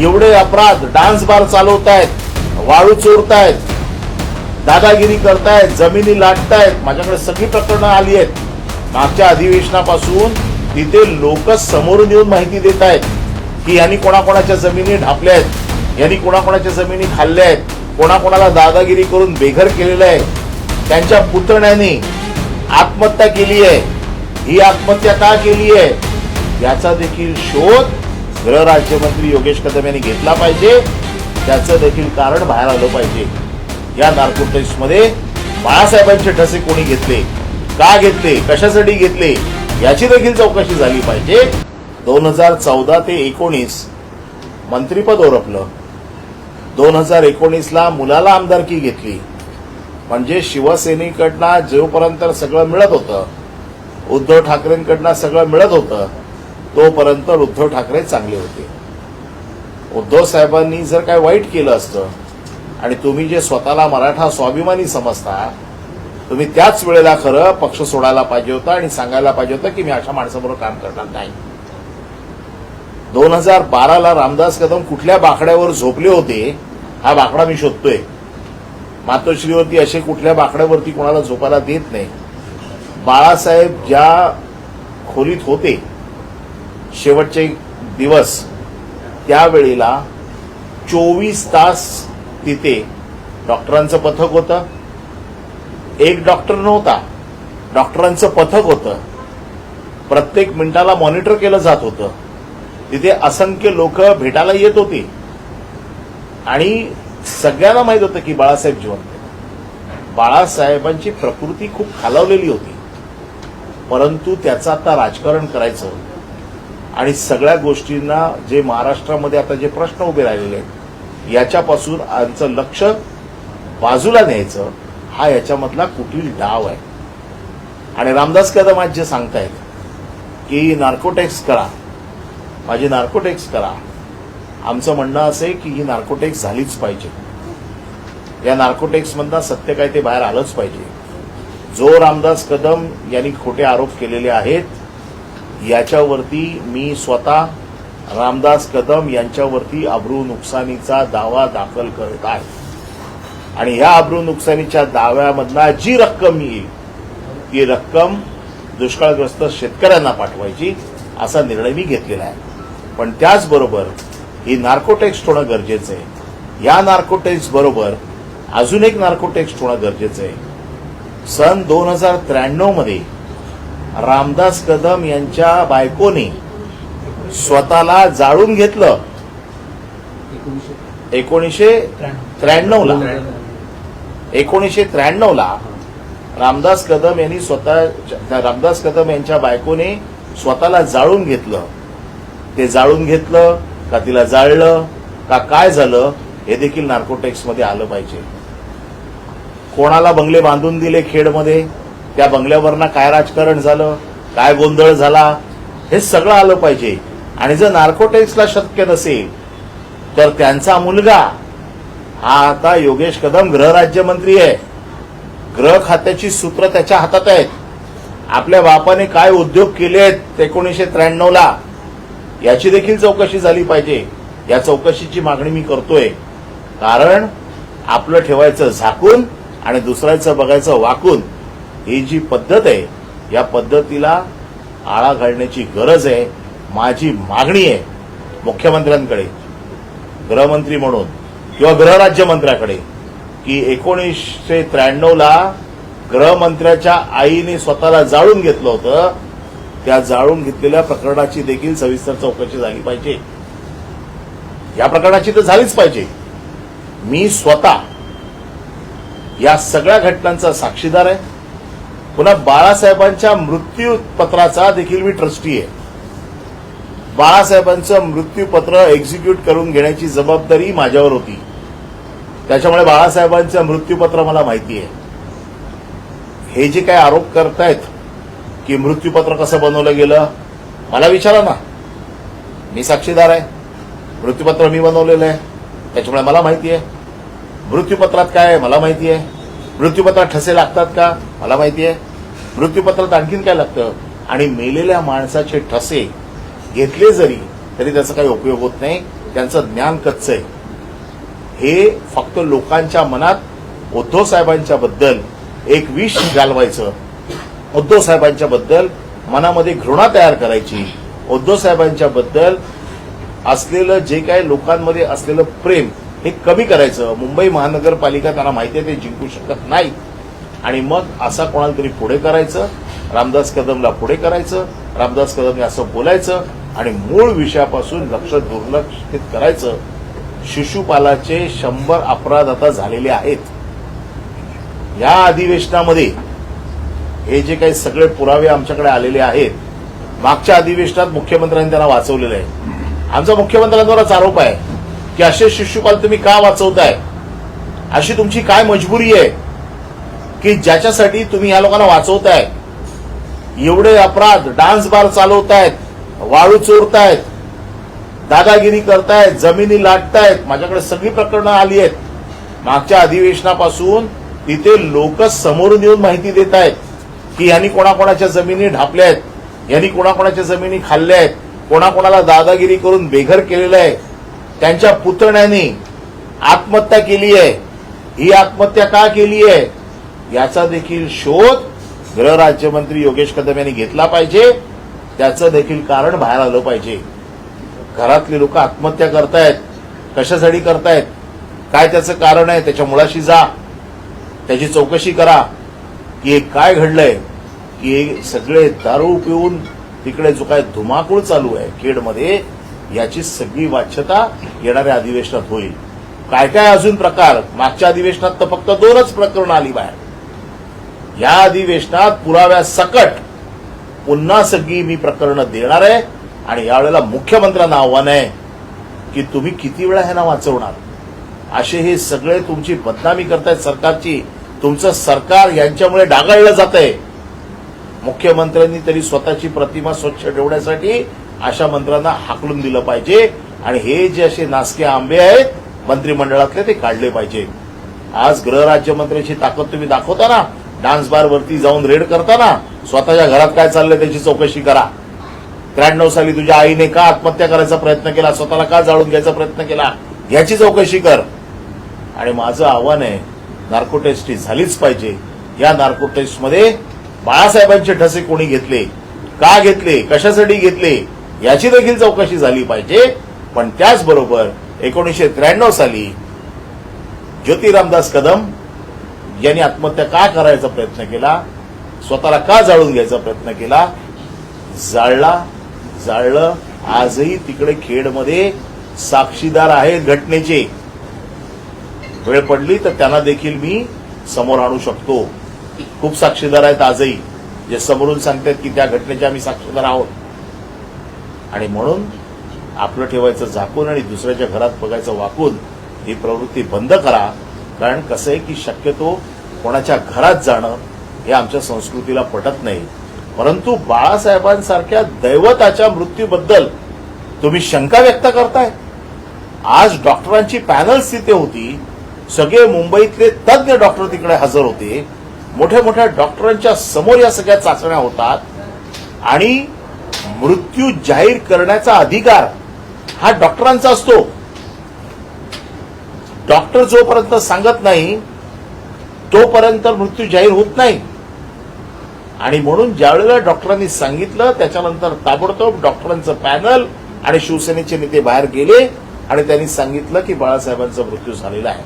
एवढे अपराध dance bar चालवतायत वाळू चोरतायत दादागिरी करतायत जमिनी लाटतायत माझ्याकडे सगळी प्रकरणं आली आहेत. मागच्या अधिवेशनापासून तिथे लोक समोरून येऊन माहिती देत आहेत की यांनी कोणाकोणाच्या जमिनी ढापल्या आहेत यांनी कोणाकोणाच्या जमिनी खाल्ल्या आहेत कोणाकोणाला दादागिरी करून बेघर केलेलं आहे. त्यांच्या पुतण्याने आत्महत्या केली आहे. ही आत्महत्या का केली आहे? याचा देखील शोध गृहराज्यमंत्री योगेश कदम यांनी घेतला पाहिजे. त्याचं देखील कारण बाहेर आलं पाहिजे. या मध्ये बाळासाहेबांचे ठसे कोणी घेतले? का घेतले? कशासाठी घेतले? याची देखील चौकशी झाली पाहिजे. दोन हजार चौदा ते एकोणीस मंत्रीपद ओरपलं. दोन हजार एकोणीसला मुलाला आमदारकी घेतली. म्हणजे शिवसेनेकडनं जोपर्यंत सगळं मिळत होतं उद्धव ठाकरेंकडनं सगळं मिळत होतं तोपर्यंत उद्धव ठाकरे चांगले होते. उद्धव साहेबांनी जर काय वाईट केलं असतं आणि तुम्ही जे स्वतःला मराठा स्वाभिमानी समजता तुम्ही त्याच वेळेला खरं पक्ष सोडायला पाहिजे होता आणि सांगायला पाहिजे होतं की मी अशा माणसाबरोबर काम करणार नाही. दोन हजार बाराला रामदास कदम कुठल्या बाकड्यावर झोपले होते हा बाकडा मी शोधतोय. मातोश्रीवरती असे कुठल्या बाकड्यावरती कोणाला झोपायला देत नाही. बाळासाहेब ज्या खोलीत होते शेवटचे दिवस त्यावेळेला चोवीस तास तिथे डॉक्टरांचं पथक होतं. एक डॉक्टर नव्हता डॉक्टरांचं पथक होतं. प्रत्येक मिनिटाला मॉनिटर केलं जात होतं. तिथे असंख्य लोक भेटायला येत होते. आणि सगळ्यांना माहीत होतं की बाळासाहेब जिवंत बाळासाहेबांची प्रकृती खूप खालावलेली होती. परंतु त्याचं आता राजकारण करायचं आणि सगळ्या गोष्टींना जे महाराष्ट्रामध्ये आता जे प्रश्न उभे राहिलेले आहेत याच्यापासून आमचं लक्ष बाजूला न्यायचं हा याच्यामधला कुठील डाव आहे. आणि रामदास कदम आज जे सांगतायत की नार्कोटेक्स करा. माझी नार्कोटेक्स करा. आमचं म्हणणं असं आहे की ही नार्कोटेक्स झालीच पाहिजे. या नार्कोटेक्समधनं सत्य काय ते बाहेर आलंच पाहिजे. जो रामदास कदम यांनी खोटे आरोप केलेले आहेत याच्यावरती मी स्वतः रामदास कदम यांच्यावरती अब्रू नुकसानीचा दावा दाखल करत आहे. आणि ह्या अब्रू नुकसानीच्या दाव्यामधला जी रक्कम येईल ती रक्कम दुष्काळग्रस्त शेतकऱ्यांना पाठवायची असा निर्णय मी घेतलेला आहे. पण त्याचबरोबर ही नार्कोटेक्स होणं गरजेचं आहे. या नार्कोटेक्स बरोबर अजून एक नार्कोटेक्स होणं गरजेचं आहे. सन दोन हजार त्र्याण्णवमध्ये रामदास कदम यांच्या बायकोने स्वतःला जाळून घेतलं. एकोणीसशे त्र्याण्णव ला एकोणीसशे त्र्याण्णवला रामदास कदम यांनी स्वतः रामदास कदम यांच्या बायकोने स्वतःला जाळून घेतलं. ते जाळून घेतलं का तिला जाळलं का काय झालं हे देखील नार्कोटेक्समध्ये आलं पाहिजे. कोणाला बंगले बांधून दिले खेडमध्ये? त्या बंगल्यावरना काय राजकारण झालं काय गोंधळ झाला हे सगळं आलं पाहिजे. आणि जर नार्कोटेक्सला शक्य नसेल तर त्यांचा मुलगा हा आता योगेश कदम गृहराज्यमंत्री आहे. गृह खात्याची सूत्र त्याच्या हातात आहेत. आपल्या बापाने काय उद्योग केले आहेत एकोणीसशे त्र्याण्णवला याची देखील चौकशी झाली पाहिजे. या चौकशीची मागणी मी करतोय. कारण आपलं ठेवायचं झाकून आणि दुसऱ्याचं बघायचं वाकून. ही जी पद्धत आहे या पद्धतीला आळा घालण्याची गरज आहे माझी मागणी आहे मुख्यमंत्र्यांकडे गृहमंत्री म्हणून किंवा गृहराज्यमंत्र्याकडे की एकोणीसशे त्र्याण्णव ला गृहमंत्र्याच्या आईने स्वतःला जाळून घेतलं होतं. त्या जाळून घेतलेल्या प्रकरणाची देखील सविस्तर चौकशी झाली पाहिजे. या प्रकरणाची तर झालीच पाहिजे. मी स्वतः या सगळ्या घटनांचा साक्षीदार आहे. पुन्हा बाळासाहेबांच्या मृत्यूपत्राचा देखील मी ट्रस्टी आहे. बाळासाहेबांचं मृत्यूपत्र एक्झिक्यूट करून घेण्याची जबाबदारी माझ्यावर होती. त्याच्यामुळे बाळासाहेबांचं मृत्यूपत्र मला माहिती आहे. हे जे काय आरोप करतायत की मृत्यूपत्र कसं बनवलं गेलं मला विचारा ना. मी साक्षीदार आहे. मृत्यूपत्र मी बनवलेलं आहे. त्याच्यामुळे मला माहिती आहे. मृत्यूपत्रात काय आहे मला माहिती आहे. मृत्यूपत्रात ठसे लागतात का मला माहिती आहे. मृत्यूपत्रात आणखीन काय लागतं? आणि मेलेल्या माणसाचे ठसे घेतले जरी तरी त्याचा काही उपयोग होत नाही. त्यांचं ज्ञान कच्चं आहे. हे फक्त लोकांच्या मनात उद्धव साहेबांच्या बद्दल एक विष घालवायचं. उद्धव साहेबांच्या बद्दल मनामध्ये घृणा तयार करायची. उद्धव साहेबांच्या बद्दल असलेलं जे काही लोकांमध्ये असलेलं प्रेम हे कमी करायचं. मुंबई महानगरपालिका त्यांना माहिती आहे ते जिंकू शकत नाही. आणि मग असा कोणाला तरी पुढे करायचं रामदास कदमला पुढे करायचं रामदास कदमने असं बोलायचं आणि मूळ विषयापासून लक्ष दुर्लक्षित करायचं. शिशुपालाचे शंभर अपराध आता झालेले आहेत. या अधिवेशनामध्ये हे जे काही सगळे पुरावे आमच्याकडे आलेले आहेत मागच्या अधिवेशनात मुख्यमंत्र्यांनी त्यांना वाचवलेलं आहे. आमचा मुख्यमंत्र्यांवरच आरोप आहे की असे शिशुपाल तुम्ही का वाचवताय? अशी तुमची काय मजबुरी आहे? की ज्याच्यासाठी तुम्ही या लोकांना वाचवताय. एवढे अपराध डान्स बार चालवतायत वाळू चोरतायत दादागिरी करतायत जमिनी लाटतायत माझ्याकडे सगळी प्रकरणं आली आहेत. मागच्या अधिवेशनापासून तिथे लोक समोरून येऊन माहिती देत आहेत की यांनी कोणाकोणाच्या जमिनी ढापल्या आहेत यांनी कोणाकोणाच्या जमिनी खाल्ल्या आहेत कोणाकोणाला दादागिरी करून बेघर केलेलं आहे. त्यांच्या पुतण्याने आत्महत्या केली आहे. ही आत्महत्या का केली आहे? याचा देखील शोध गृहराज्यमंत्री योगेश कदम यांनी घेतला पाहिजे. त्याचं देखील कारण बाहेर आलं पाहिजे. घरातली लोक आत्महत्या करतायत. कशासाठी करतायत? काय त्याचं कारण आहे? त्याच्या मुळाशी जा. त्याची चौकशी करा. की काय घडलंय? की सगळे दारू पिऊन तिकडे जो काय धुमाकूळ चालू आहे खेडमध्ये याची सगळी वाच्यता येणाऱ्या अधिवेशनात होईल. काय काय अजून प्रकार? मागच्या अधिवेशनात तर फक्त दोनच प्रकरणं आली बाहेर. या अधिवेशनात पुराव्या सकट पुन्हा सगळी मी प्रकरणं देणार आहे आणि यावेळेला मुख्यमंत्र्यांना आव्हान आहे की तुम्ही किती वेळा ह्यांना वाचवणार? असे हे सगळे तुमची बदनामी करतायत सरकारची. तुमचं सरकार यांच्यामुळे डागाळलं जात आहे मुख्यमंत्र्यांनी तरी स्वतःची प्रतिमा स्वच्छ ठेवण्यासाठी अशा मंत्र्यांना हाकलून दिलं पाहिजे आणि हे जे असे नासके आंबे आहेत मंत्रिमंडळातले ते काढले पाहिजे. आज गृहराज्यमंत्र्याची ताकद तुम्ही दाखवता ना डान्स बार वरती जाऊन रेड करताना स्वतःच्या घरात काय चाललंय त्याची चौकशी करा. त्र्याण्णव साली तुझ्या आईने का आत्महत्या करायचा प्रयत्न केला? स्वतःला का जाळून घ्यायचा प्रयत्न केला? याची चौकशी कर. आणि माझं आव्हान आहे नार्को टेस्ट ही झालीच पाहिजे. या नार्को टेस्टमध्ये बाळासाहेबांचे ठसे कोणी घेतले? का घेतले? कशासाठी घेतले? याची देखील चौकशी झाली पाहिजे. पण त्याचबरोबर एकोणीसशे त्र्याण्णव साली ज्योती रामदास कदम यांनी आत्महत्या का करायचा प्रयत्न केला? स्वतःला का जाळून घ्यायचा प्रयत्न केला? जाळला. जाळलं. आजही तिकडे खेडमध्ये साक्षीदार आहेत घटनेचे. वेळ पडली तर त्यांना देखील मी समोर आणू शकतो. खूप साक्षीदार आहेत आजही. जे समोरून सांगतात की त्या घटनेचे आम्ही साक्षीदार आहोत. आणि म्हणून आपलं ठेवायचं झाकून आणि दुसऱ्याच्या घरात बघायचं वाकून ही प्रवृत्ती बंद करा. कारण कसं आहे की शक्यतो कोणाच्या घरात जाणं हे आमच्या संस्कृतीला पटत नाही. परंतु बाळासाहेबांसारख्या दैवताच्या मृत्यूबद्दल तुम्ही शंका व्यक्त करताय? आज डॉक्टरांची पॅनल्स तिथे होती. सगळे मुंबईतले तज्ज्ञ डॉक्टर तिकडे हजर होते. मोठ्या मोठ्या डॉक्टरांच्या समोर या सगळ्या चाचण्या होतात. आणि मृत्यू जाहीर करण्याचा अधिकार हा डॉक्टरांचा असतो. डॉक्टर जोपर्यंत सांगत नाही तोपर्यंत मृत्यू जाहीर होत नाही. आणि म्हणून ज्यावेळेला डॉक्टरांनी सांगितलं त्याच्यानंतर ताबडतोब डॉक्टरांचं पॅनल आणि शिवसेनेचे नेते बाहेर गेले आणि त्यांनी सांगितलं की बाळासाहेबांचा मृत्यू झालेला आहे.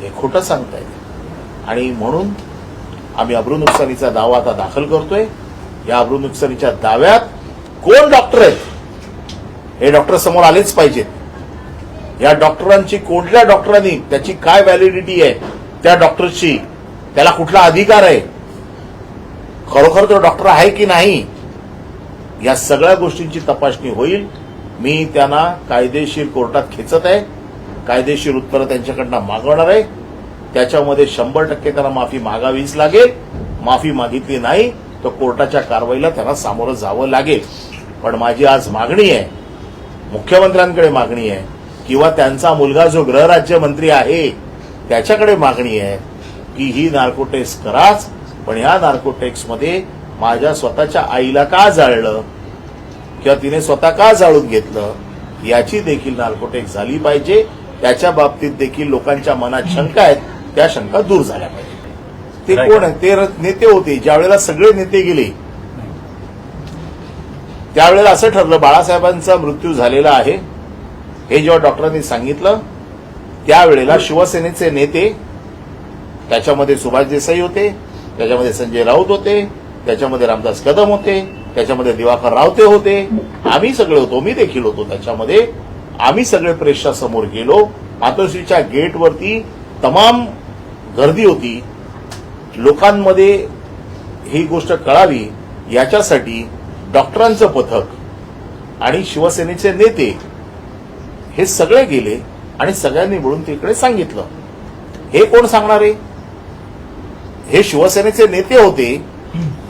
हे खोटं सांगतायत. आणि म्हणून आम्ही अब्रू नुकसानीचा दावा आता दाखल करतोय. या अब्रू नुकसानीच्या दाव्यात कोण डॉक्टर आहेत? हे डॉक्टर समोर आलेच पाहिजेत. या डॉक्टरांची कोणत्या डॉक्टरांनी त्याची काय व्हॅलिडिटी आहे त्या डॉक्टरची त्याला कुठला अधिकार आहे? खरोखर तो डॉक्टर आहे की नाही? या सगळ्या गोष्टींची तपासणी होईल. मी त्यांना कायदेशीर कोर्टात खेचत आहे. कायदेशीर उत्तरं त्यांच्याकडनं मागवणार आहे. त्याच्यामध्ये शंभर टक्के त्यांना माफी मागावीच लागेल. माफी मागितली नाही तर कोर्टाच्या कारवाईला त्यांना सामोरं जावं लागेल. पण माझी आज मागणी आहे मुख्यमंत्र्यांकडे मागणी आहे किंवा त्यांचा मुलगा जो गृहराज्यमंत्री आहे त्याच्याकडे मागणी आहे की ही नार्को टेस्ट कराच पण या नार्को टेस्टमध्ये माझ्या स्वतःच्या आईला का जाळलं? किंवा तिने स्वतः का जाळून घेतलं? याची देखील नार्कोटेक्स झाली पाहिजे. त्याच्या बाबतीत देखील लोकांच्या मनात शंका आहेत. त्या शंका दूर झाल्या पाहिजे ते कोण आहे ते नेते होते. ज्या वेळेला सगळे नेते गेले त्यावेळेला असं ठरलं बाळासाहेबांचा मृत्यू झालेला आहे. हे जेव्हा डॉक्टरांनी सांगितलं त्यावेळेला शिवसेनेचे नेते त्याच्यामध्ये सुभाष देसाई होते त्याच्यामध्ये संजय राऊत होते त्याच्यामध्ये रामदास कदम होते त्याच्यामध्ये दिवाकर रावते होते. आम्ही सगळे होतो मी देखील होतो. त्याच्यामध्ये आम्ही सगळे प्रेसच्या समोर गेलो. मातोश्रीच्या गेटवरती तमाम गर्दी होती. लोकांमध्ये ही गोष्ट कळावी याच्यासाठी डॉक्टरांचं पथक आणि शिवसेनेचे नेते हे सगळे गेले आणि सगळ्यांनी मिळून तिकडे सांगितलं. हे कोण सांगणार? आहे हे शिवसेनेचे नेते होते.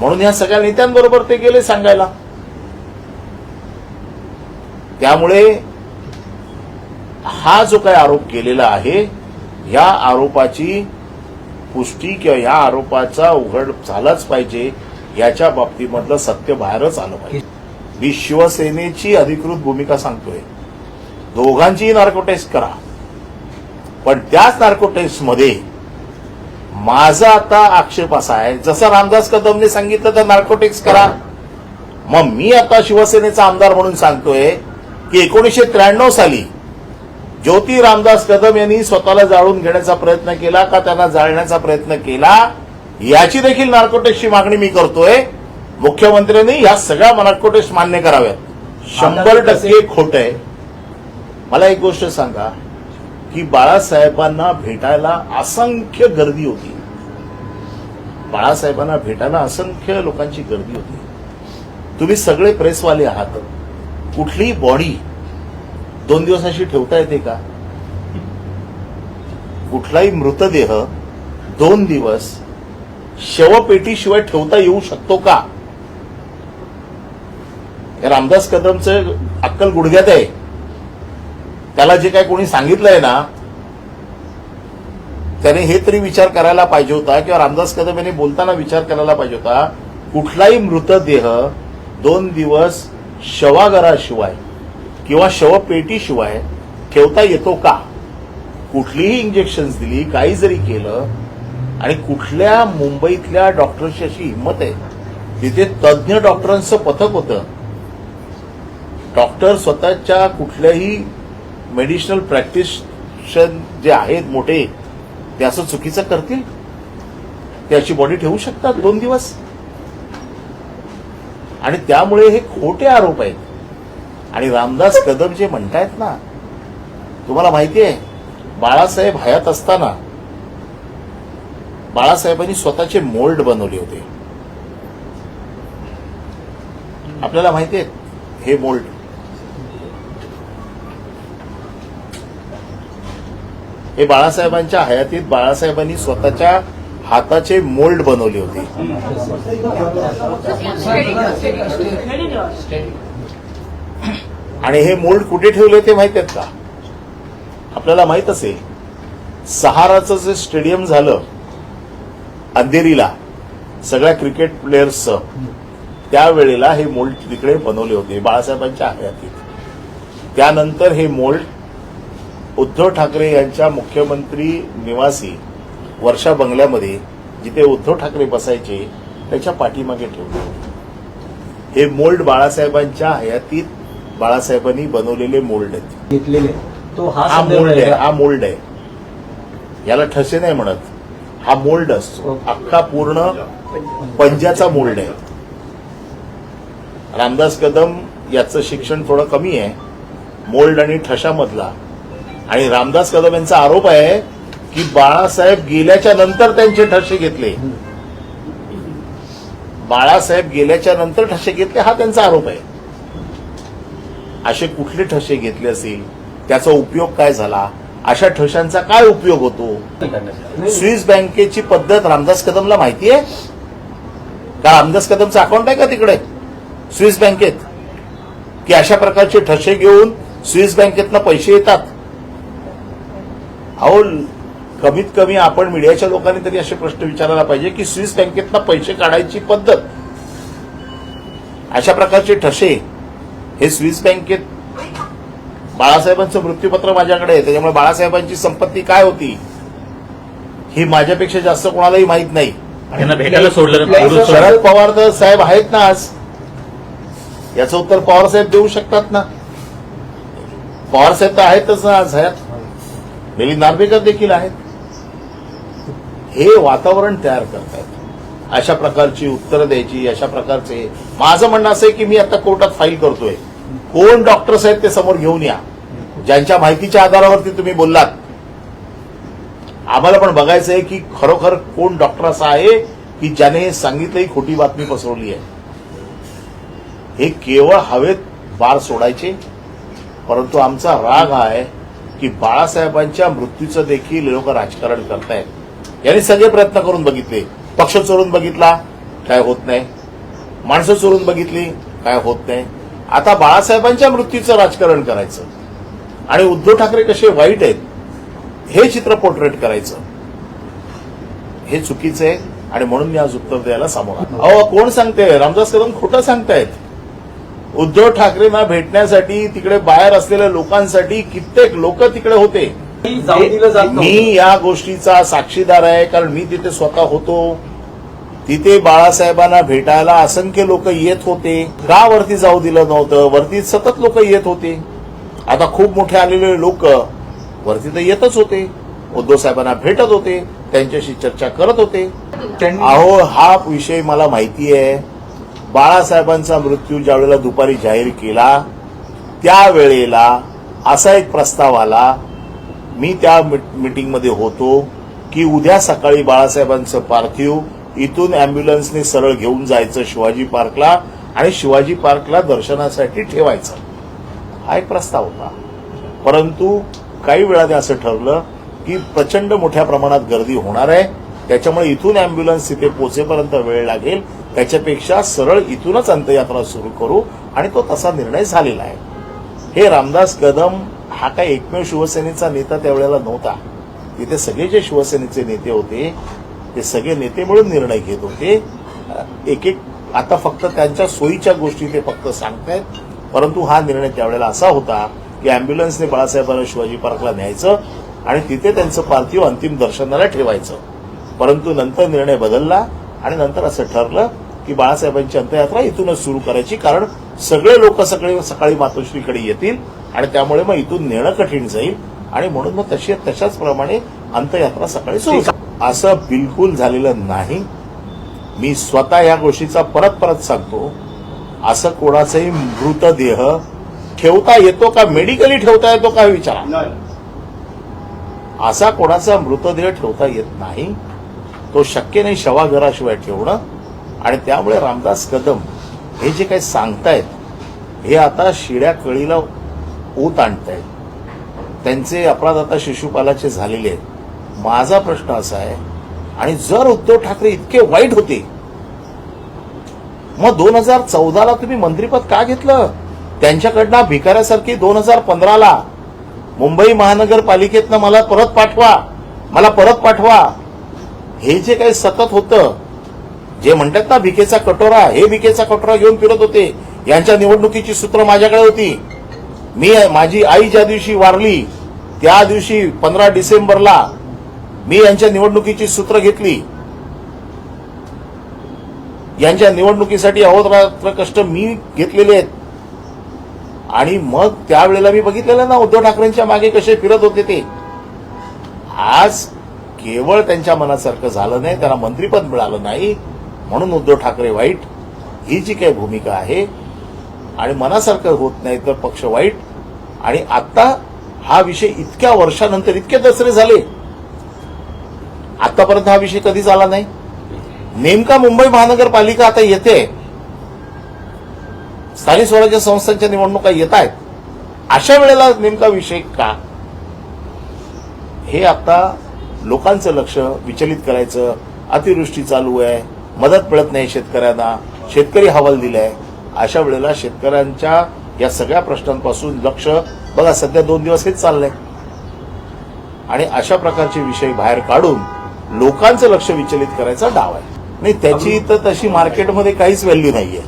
म्हणून या सगळ्या नेत्यांबरोबर ते गेले सांगायला. त्यामुळे हा जो काही आरोप केलेला आहे या आरोपाची पुष्टी किंवा या आरोपाचा उघड झालाच पाहिजे याच्या बाबतीमधलं सत्य बाहेरच आलं पाहिजे. मी शिवसेनेची अधिकृत भूमिका सांगतोय. दोघांचीही नार्कोटेस्ट करा. पण त्याच नार्कोटेस्टमध्ये माझा आता आक्षेप असा आहे जसं रामदास कदमने सांगितलं तर नार्कोटिक्स करा. मग मी आता शिवसेनेचा आमदार म्हणून सांगतोय की एकोणीसशे त्र्याण्णव साली ज्योती रामदास कदम यांनी स्वतःला जाळून घेण्याचा प्रयत्न केला का त्यांना जाळण्याचा प्रयत्न केला याची देखील नार्कोटेक्सची मागणी मी करतोय. मुख्यमंत्र्यांनी या सगळ्या नार्कोटेक्स मान्य कराव्यात. शंभर टक्के खोट आहे. मला एक गोष्ट सांगा की बाळासाहेबांना भेटायला असंख्य गर्दी होती. बाळासाहेबांना भेटायला असंख्य लोकांची गर्दी होती. तुम्ही सगळे प्रेसवाले आहात. कुठलीही बॉडी दोन दिवसाशी ठेवता येते का? कुठलाही मृतदेह दोन दिवस शवपेटीशिवाय ठेवता येऊ शकतो का? रामदास कदमचं अक्कल गुडघ्यात आहे. त्याला जे काय कोणी सांगितलंय ना त्याने हे तरी विचार करायला पाहिजे होता किंवा रामदास कदम यांनी बोलताना विचार करायला पाहिजे होता कुठलाही मृतदेह दोन दिवस शवागाराशिवाय किंवा शवपेटीशिवाय ठेवता येतो का? कुठलीही इंजेक्शन्स दिली काही जरी केलं आणि कुठल्या मुंबईतल्या डॉक्टरची अशी हिंमत आहे तिथे तज्ज्ञ डॉक्टरांचं पथक होतं. डॉक्टर स्वतःच्या कुठल्याही मेडिसिनल प्रॅक्टिशन जे आहेत मोठे ते असं चुकीचं करतील? ते अशी बॉडी ठेवू शकतात दोन दिवस? आणि त्यामुळे हे खोटे आरोप आहेत. आणि रामदास कदम जे म्हणतायत ना तुम्हाला माहिती आहे बाळासाहेब हयात असताना बाळासाहेबांनी स्वतःचे मोल्ड बनवले होते. आपल्याला माहिती आहे हे मोल्ड हे बाळासाहेबांच्या हयातीत बाळासाहेबांनी स्वतःच्या हाताचे मोल्ड बनवले होते. आणि हे मोल्ड कुठे ठेवले ते माहीत आहेत का? आपल्याला माहीत असेल सहाराचं जे स्टेडियम झालं अंधेरीला सगळ्या क्रिकेट प्लेयर्सचं त्यावेळेला हे मोल्ड तिकडे बनवले होते बाळासाहेबांच्या हयातीत. त्यानंतर हे मोल्ड उद्धव ठाकरे यांच्या मुख्यमंत्री निवासी वर्षा बंगल्यामध्ये जिथे उद्धव ठाकरे बसायचे त्याच्या पाठीमागे ठेवले. हे मोल्ड बाळासाहेबांच्या हयातीत बाळासाहेबांनी बनवलेले मोल्ड आहेत. घेतलेले. तो हा मोल्ड आहे? हा मोल्ड आहे. याला ठसे नाही म्हणत. हा मोल्ड असतो. अख्खा पूर्ण पंजाचा मोल्ड आहे. रामदास कदम याचं शिक्षण थोडं कमी आहे. मोल्ड आणि ठशामधला आणि रामदास कदम यांचा आरोप आहे की बाळासाहेब गेल्याच्यानंतर त्यांचे ठसे घेतले. बाळासाहेब गेल्याच्यानंतर ठसे घेतले हा त्यांचा आरोप आहे. असे कुठले ठसे घेतले असतील त्याचा उपयोग काय झाला? अशा ठशांचा काय उपयोग होतो? स्विस बँकेची पद्धत रामदास कदमला माहिती आहे? का रामदास कदमचं अकाउंट आहे का तिकडे? स्विस बँकेत. की अशा प्रकारचे ठसे घेऊन स्विस बँकेतनं पैसे येतात? अहो कमीत कमी आपण मीडियाच्या लोकांनी तरी असे प्रश्न विचारायला पाहिजे की स्विस बँकेतनं पैसे काढायची पद्धत. अशा प्रकारचे ठसे. हे स्विस बँकेत बाळासाहेबांचं मृत्यूपत्र माझ्याकडे आहे. त्याच्यामुळे बाळासाहेबांची संपत्ती काय होती? ही माझ्यापेक्षा जास्त कोणालाही माहीत नाही. त्यांना भेटायला सोडलं शरद पवार तर साहेब आहेत ना आज. याचं उत्तर पवार साहेब देऊ शकतात ना? पवार साहेब तर आहेतच ना आज. हयात मिलिंद नार्वेकर देखील आहेत. हे वातावरण तयार करतायत अशा प्रकारची उत्तरं द्यायची अशा प्रकारचे. माझं म्हणणं असं आहे की मी आता कोर्टात फाईल करतोय. कोण डॉक्टर्स आहेत ते समोर घेऊन या? ज्यांच्या माहितीच्या आधारावरती तुम्ही बोललात. आम्हाला पण बघायचं आहे की खरोखर कोण डॉक्टर असा आहे की ज्याने सांगितलं सांगितलंही खोटी बातमी पसरवली आहे. हे केवळ हवेत बार सोडायचे. परंतु आमचा राग हा आहे की बाळासाहेबांच्या मृत्यूचं देखील लोक राजकारण करतायत. यांनी सगळे प्रयत्न करून बघितले. पक्ष चोरून बघितला काय होत नाही. माणसं चोरून बघितली काय होत नाही. आता बाळासाहेबांच्या मृत्यूचं राजकारण करायचं. आणि उद्धव ठाकरे कसे वाईट आहेत हे चित्र पोर्ट्रेट करायचं. हे चुकीचं आहे आणि म्हणून मी आज उत्तर द्यायला सामोर अहो कोण सांगते रामदास कदम खोटं सांगतायत. उद्धव ठाकरेंना भेटण्यासाठी तिकडे बाहेर असलेल्या लोकांसाठी कित्येक लोक तिकडे होते. जाऊ दिलं जात नव्हतं. मी या गोष्टीचा साक्षीदार आहे कारण मी तिथे स्वतः होतो. तिथे बाळासाहेबांना भेटायला असंख्य लोक येत होते. का वरती जाऊ दिलं नव्हतं. वरती सतत लोक येत होते. आता खूप मोठे आलेले लोक वरती तर येतच होते. उद्धव साहेबांना भेटत होते. त्यांच्याशी चर्चा करत होते. अहो हा विषय मला माहिती आहे. बाळासाहेबांचा मृत्यू ज्यावेळेला दुपारी जाहीर केला त्यावेळेला असा एक प्रस्ताव आला मी त्या मिटिंगमध्ये होतो की उद्या सकाळी बाळासाहेबांचं पार्थिव इथून अँब्युलन्सने सरळ घेऊन जायचं शिवाजी पार्कला आणि शिवाजी पार्कला दर्शनासाठी ठेवायचं. हा एक प्रस्ताव होता. परंतु काही वेळाने असं ठरलं की प्रचंड मोठ्या प्रमाणात गर्दी होणार आहे त्याच्यामुळे इथून अँब्युलन्स तिथे पोचेपर्यंत वेळ लागेल. त्याच्यापेक्षा सरळ इथूनच अंत्ययात्रा सुरू करू आणि तो तसा निर्णय झालेला आहे. हे रामदास कदम हा काही एकमेव शिवसेनेचा नेता त्यावेळेला नव्हता. तिथे सगळे जे शिवसेनेचे नेते होते ते सगळे नेते मिळून निर्णय घेत होते. एक एक आता फक्त त्यांच्या सोयीच्या गोष्टी ते फक्त सांगतायत. परंतु हा निर्णय त्यावेळेला असा होता की अँब्युलन्सने बाळासाहेबांना शिवाजी पार्कला न्यायचं आणि तिथे त्यांचं पार्थिव अंतिम दर्शनाला ठेवायचं. परंतु नंतर निर्णय बदलला आणि नंतर असं ठरलं की बाळासाहेबांची अंत्ययात्रा इथूनच सुरू करायची कारण सगळे लोक सगळे सकाळी मातोश्रीकडे येतील आणि त्यामुळे मग इथून नेणं कठीण जाईल आणि म्हणून मग तशी तशाच प्रमाणे अंत्ययात्रा सकाळी सुरू झाली. असं बिलकुल झालेलं नाही. मी स्वतः या गोष्टीचा परत परत सांगतो. असं कोणाचाही मृतदेह ठेवता येतो का मेडिकली ठेवता येतो का विचारा. असा कोणाचा मृतदेह ठेवता येत नाही तो शक्य नाही शवाघराशिवाय ठेवणं आणि त्यामुळे रामदास कदम हे जे काही सांगतायत हे आता शिड्या कळीला ओत आणतायत. त्यांचे अपराध आता शिशुपालाचे झालेले आहेत. माझा प्रश्न असा आहे आणि जर उद्धव ठाकरे इतके वाईट होते मग दोन हजार चौदाला तुम्ही मंत्रीपद का घेतलं? त्यांच्याकडनं भिकाऱ्यासारखी दोन हजार पंधराला मुंबई महानगरपालिकेतनं मला परत पाठवा मला परत पाठवा. हे जे काही सतत होतं जे म्हणतात ना भिकेचा कटोरा हे भिकेचा कटोरा घेऊन फिरत होते. यांच्या निवडणुकीची सूत्र माझ्याकडे होती. मी माझी आई ज्या दिवशी वारली त्या दिवशी पंधरा डिसेंबरला मी यांच्या निवडणुकीची सूत्र घेतली. यांच्या निवडणुकीसाठी अहोरात्र कष्ट मी घेतलेले आहेत. आणि मग त्यावेळेला मी बघितलेलं ना उद्धव ठाकरेंच्या मागे कसे फिरत होते ते. आज केवळ त्यांच्या मनासारखं झालं नाही त्यांना मंत्रीपद मिळालं नाही. म्हणून उद्धव ठाकरे वाईट ही जी काही भूमिका आहे आणि मनासारखं होत नाही तर पक्ष वाईट आणि आता हा विषय इतक्या वर्षानंतर इतके दसरे झाले. आतापर्यंत हा विषय कधी झाला नाही. नेमका मुंबई महानगरपालिका आता येते. स्थानिक स्वराज्य संस्थांच्या निवडणुका येत आहेत. अशा वेळेला नेमका विषय का? हे आता लोकांचं लक्ष विचलित करायचं अतिवृष्टी चालू आहे. मदत मिळत नाही शेतकऱ्यांना. शेतकरी हवाल दिलाय. अशा वेळेला शेतकऱ्यांच्या या सगळ्या प्रश्नांपासून लक्ष बघा सध्या दोन दिवस हेच चाललंय. आणि अशा प्रकारचे विषय बाहेर काढून लोकांचं लक्ष विचलित करायचा डाव आहे. नाही त्याची तर तशी मार्केटमध्ये काहीच व्हॅल्यू नाहीये.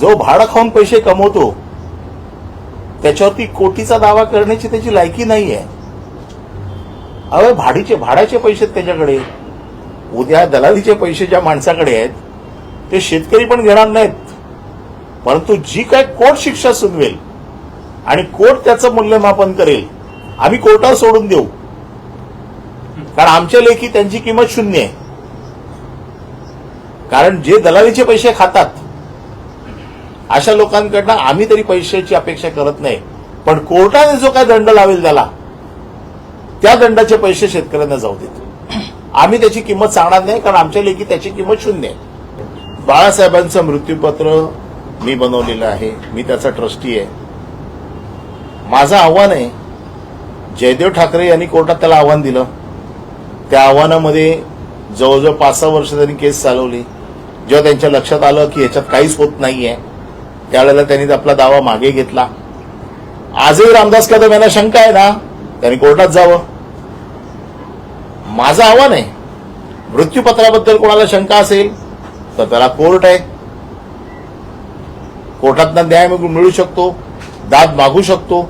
जो भाडं खाऊन पैसे कमवतो त्याच्यावरती कोटीचा दावा करण्याची त्याची लायकी नाहीये. अवे भाडीचे भाड्याचे पैसे त्याच्याकडे. उद्या दलालीचे पैसे ज्या माणसाकडे आहेत ते शेतकरी पण घेणार नाहीत. परंतु जी काय कोर्ट शिक्षा सुनवेल आणि कोर्ट त्याचं मूल्यमापन करेल आम्ही कोर्टावर सोडून देऊ. कारण आमच्या लेखी त्यांची किंमत शून्य आहे. कारण जे दलालीचे पैसे खातात अशा लोकांकडनं आम्ही तरी पैशाची अपेक्षा करत नाही. पण कोर्टाने जो काय दंड लावेल त्याला त्या दंडाचे पैसे शेतकऱ्यांना जाऊ देत आम्ही त्याची किंमत सांगणार नाही कारण आमच्या लेखी त्याची किंमत शून्य आहे. बाळासाहेबांचं मृत्यूपत्र मी बनवलेलं आहे मी त्याचा ट्रस्टी आहे. माझं आव्हान आहे जयदेव ठाकरे यांनी कोर्टात त्याला आव्हान दिलं. त्या आव्हानामध्ये जवळजवळ पाच सहा वर्ष त्यांनी केस चालवली. जेव्हा त्यांच्या लक्षात आलं की याच्यात काहीच होत नाही आहे त्यावेळेला त्यांनी आपला दावा मागे घेतला. आजही रामदास कदम यांना शंका आहे ना त्यांनी कोर्टात जावं. माझं आव्हान आहे. मृत्यूपत्राबद्दल कोणाला शंका असेल तर त्याला कोर्ट आहे. कोर्टातनं न्याय मिळू शकतो दाद मागू शकतो.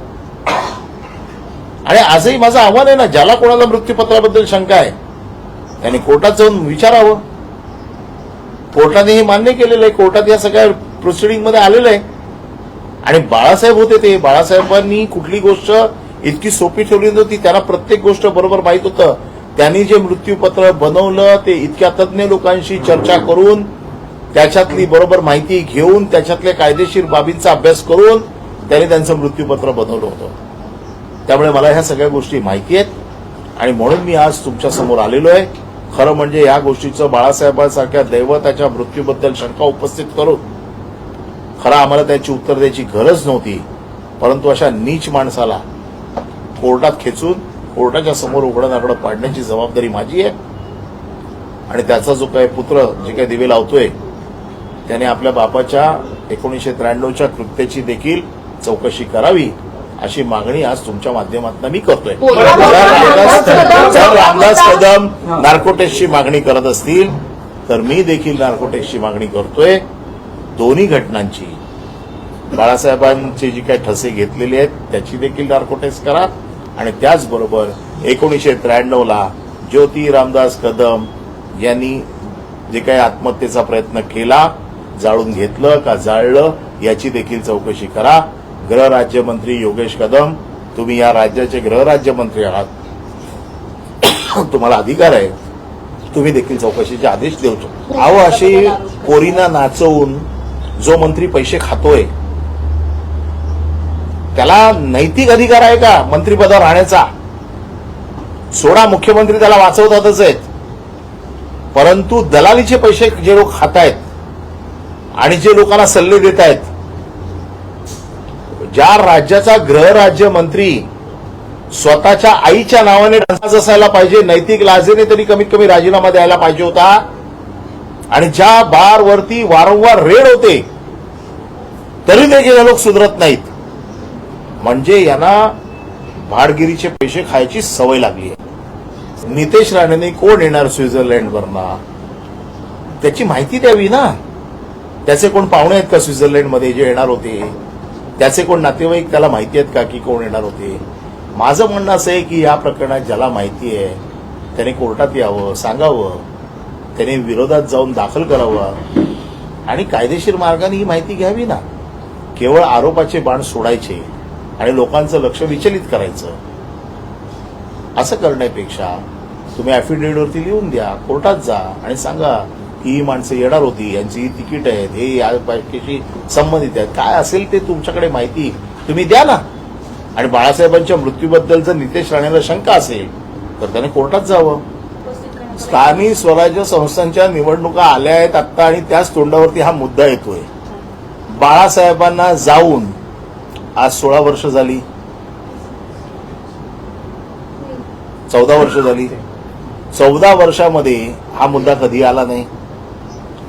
आणि आजही माझं आव्हान आहे ना ज्याला कोणाला मृत्यूपत्राबद्दल शंका आहे त्यांनी कोर्टात जाऊन विचारावं. कोर्टाने हे मान्य केलेलं आहे कोर्टात या सगळ्या प्रोसिडिंगमध्ये आलेलं आहे. आणि बाळासाहेब होते ते बाळासाहेबांनी कुठली गोष्ट इतकी सोपी ठेवली नव्हती त्यांना प्रत्येक गोष्ट बरोबर माहीत होतं. त्यांनी जे मृत्यूपत्र बनवलं ते इतक्या तज्ज्ञ लोकांशी चर्चा करून त्याच्यातली बरोबर माहिती घेऊन त्याच्यातल्या कायदेशीर बाबींचा अभ्यास करून त्यांनी त्यांचं मृत्यूपत्र बनवलं होतं. त्यामुळे मला ह्या सगळ्या गोष्टी माहिती आहेत. आणि म्हणून मी आज तुमच्यासमोर आलेलो आहे. खरं म्हणजे या गोष्टीचं बाळासाहेबांसारख्या दैवताच्या मृत्यूबद्दल शंका उपस्थित करून खरं आम्हाला त्याची उत्तर द्यायची गरज नव्हती. परंतु अशा नीच माणसाला कोर्टात खेचून कोर्टाच्या समोर उघडं नागडं पाडण्याची जबाबदारी माझी आहे. आणि त्याचा जो काही पुत्र जे काही दिवे लावतोय त्याने आपल्या बापाच्या एकोणीसशे त्र्याण्णवच्या कृत्याची देखील चौकशी करावी अशी मागणी आज तुमच्या माध्यमातून मी करतोय. जर रामदास कदम नार्कोटेक्सची मागणी करत असतील तर मी देखील नार्कोटेक्सची मागणी करतोय. दोन्ही घटनांची. बाळासाहेबांचे जी काही ठसे घेतलेले आहेत त्याची देखील नार्कोटेक्स करा. आणि त्याचबरोबर एकोणीसशे त्र्याण्णवला ज्योती रामदास कदम यांनी जे काही आत्महत्येचा प्रयत्न केला जाळून घेतलं का जाळलं याची देखील चौकशी करा. गृहराज्यमंत्री योगेश कदम तुम्ही या राज्याचे गृहराज्यमंत्री आहात. तुम्हाला अधिकार आहे. तुम्ही देखील चौकशीचे आदेश देऊ शकता. अहो अशी कोरीना नाचवून जो मंत्री पैसे खातोय त्याला नैतिक अधिकार आहे का मंत्रिपदावर राहण्याचा? सोळा मुख्यमंत्री त्याला वाचवतातच आहेत. परंतु दलालीचे पैसे जे लोक खात आहेत आणि जे लोकांना सल्ले देत आहेत ज्या राज्याचा गृहराज्यमंत्री स्वतःच्या आईच्या नावाने डान्स असायला पाहिजे नैतिक लाजेने तरी कमीत कमी राजीनामा द्यायला पाहिजे होता. आणि ज्या बारवरती वारंवार रेड होते तरी देखील हे लोक सुधरत नाहीत. म्हणजे यांना भाडगिरीचे पैसे खायची सवय लागली आहे. नितेश राणेने कोण येणार स्वित्झर्लंडवरना? त्याची माहिती द्यावी ना. त्याचे कोण पाहुणे आहेत का स्वित्झर्लंडमध्ये जे येणार होते? त्याचे कोण नातेवाईक त्याला माहिती आहेत का की कोण येणार होते? माझं म्हणणं असं आहे की या प्रकरणात ज्याला माहिती आहे त्याने कोर्टात यावं सांगावं. त्याने विरोधात जाऊन दाखल करावं. आणि कायदेशीर मार्गाने ही माहिती घ्यावी ना. केवळ आरोपाचे बाण सोडायचे. आणि लोकांचं लक्ष विचलित करायचं. असं करण्यापेक्षा तुम्ही अफिडेव्हिटवरती लिहून द्या कोर्टात जा आणि सांगा की ही माणसं येणार होती यांची ही तिकीट आहेत हे या पैकीशी संबंधित आहेत. काय असेल ते तुमच्याकडे माहिती तुम्ही द्या ना. आणि बाळासाहेबांच्या मृत्यूबद्दल जर नितेश राणेला शंका असेल तर त्याने कोर्टात जावं. स्थानिक स्वराज्य संस्थांच्या निवडणुका आल्या आहेत आत्ता आणि त्याच तोंडावरती हा मुद्दा येतोय. बाळासाहेबांना जाऊन आज सोळा वर्ष झाली. चौदा वर्ष झाली. चौदा वर्षामध्ये हा मुद्दा कधी आला नाही?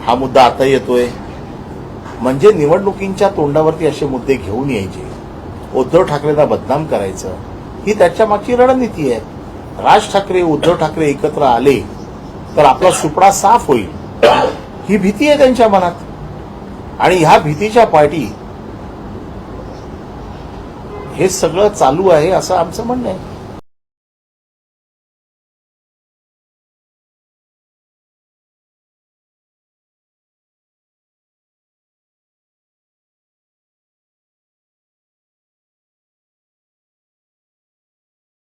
हा मुद्दा आता येतोय. म्हणजे निवडणुकींच्या तोंडावरती असे मुद्दे घेऊन यायचे. उद्धव ठाकरेंना बदनाम करायचं. ही त्याच्या मागची रणनीती आहे. राज ठाकरे उद्धव ठाकरे एकत्र आले तर आपला सुपडा साफ होईल. ही भीती आहे त्यांच्या मनात. आणि ह्या भीतीच्या पाठी हे सगळं चालू आहे असं आमचं म्हणणं आहे.